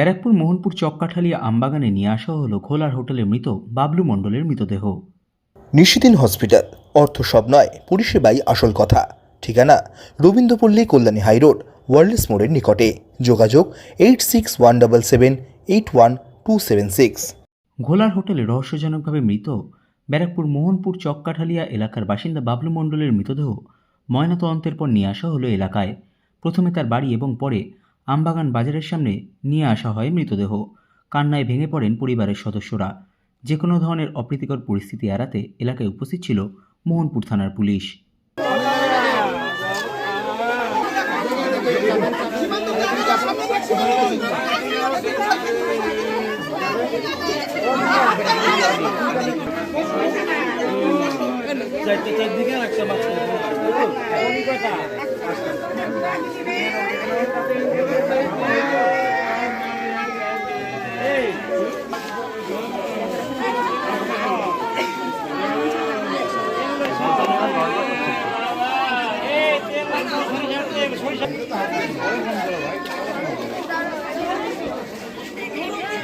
ব্যারাকপুর মোহনপুর চককাঠালিয়া আমবাগানে নিয়ে আসা হলো খোলার হোটেলে মৃত বাবলু মণ্ডলের মৃতদেহ। নিশিদিন হসপিটাল অর্থ সব নয় পরিষেবাই আসল কথা। ঠিকানা রবীন্দ্রপল্লী কল্যাণী হাইরোড ওয়ার্ল্ডস মোড়ের নিকটে। যোগাযোগ eight six one double seven eight one two seven six ঘোলার হোটেলে রহস্যজনকভাবে মৃত ব্যারাকপুর মোহনপুর চককাঠালিয়া এলাকার বাসিন্দা বাবলু মণ্ডলের মৃতদেহ ময়নাতদন্তের পর নিয়ে আসা হলো এলাকায়। প্রথমে তার বাড়ি এবং পরে আমবাগান বাজারের সামনে নিয়ে আসা হয় মৃতদেহ। কান্নায় ভেঙে পড়েন পরিবারের সদস্যরা। যে কোনো ধরনের অপ্রীতিকর পরিস্থিতি এড়াতে এলাকায় উপস্থিত ছিল মোহনপুর থানার পুলিশ।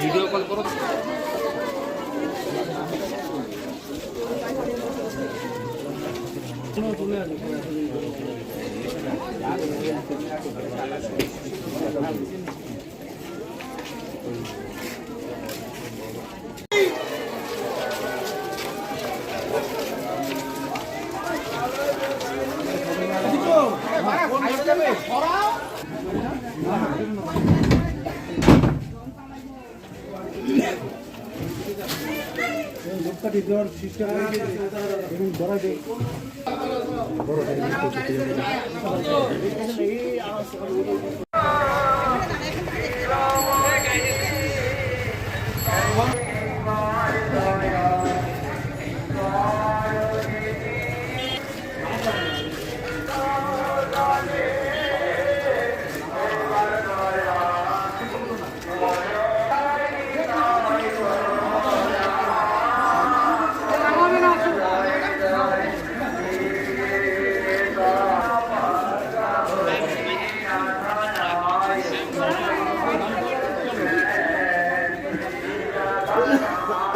ভিডিও কল করো তুলে আসবে Thank you. রাস্তাটি দেওয়ার সিস্টেম এবং বড়াবে বড় Thank you.